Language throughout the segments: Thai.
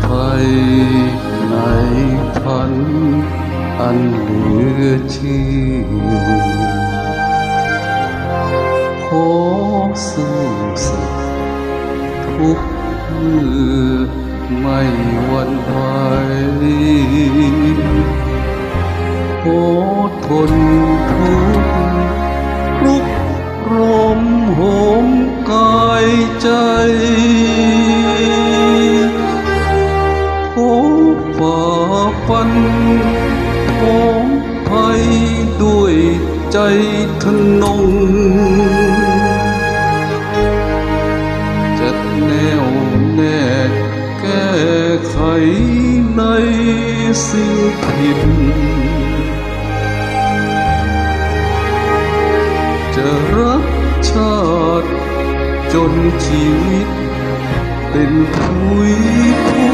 ไทยในพันอันเหลือชื่อขอสู้สึกทุกเมื่อไม่วันไหวขอทนทุก ฟันโอ้ภัยด้วยใจทนงจะแนวแน่แก้ไขในสิ่งผิดจะรักชาติจนชีวิตเป็นผุยพ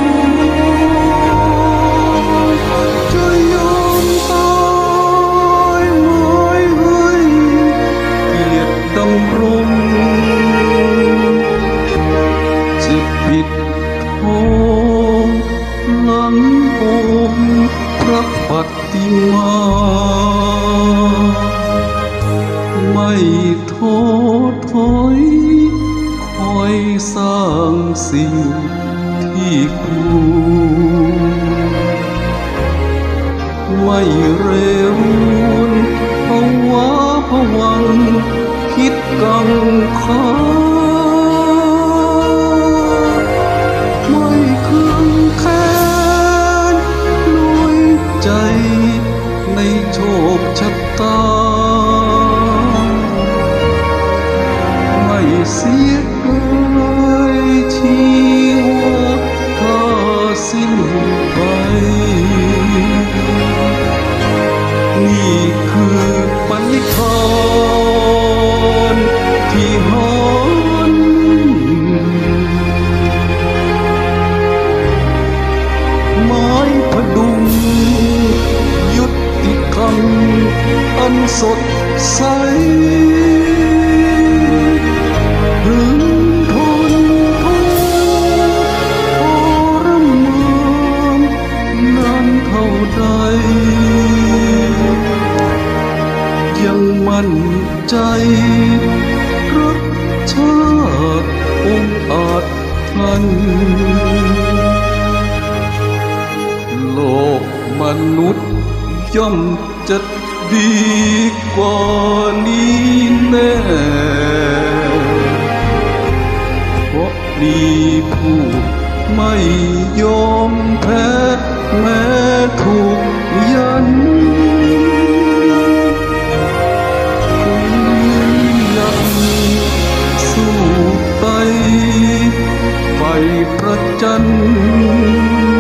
ท้อถอยคอยสร้างสิ่งที่ควรไม่เร็ เสียดายชีวะถ้าสิ้นไป นี่คือปณิธานที่หอนไม้พดุงยุติธรรมอันสดใส มั่นใจรักชาติองอาจทันโลกมนุษย์ย่อมจะดีกว่านี้แน่เพราะมีผู้ไม่ยอมแพ้แม้ถูกยัน ไฟประจันทร์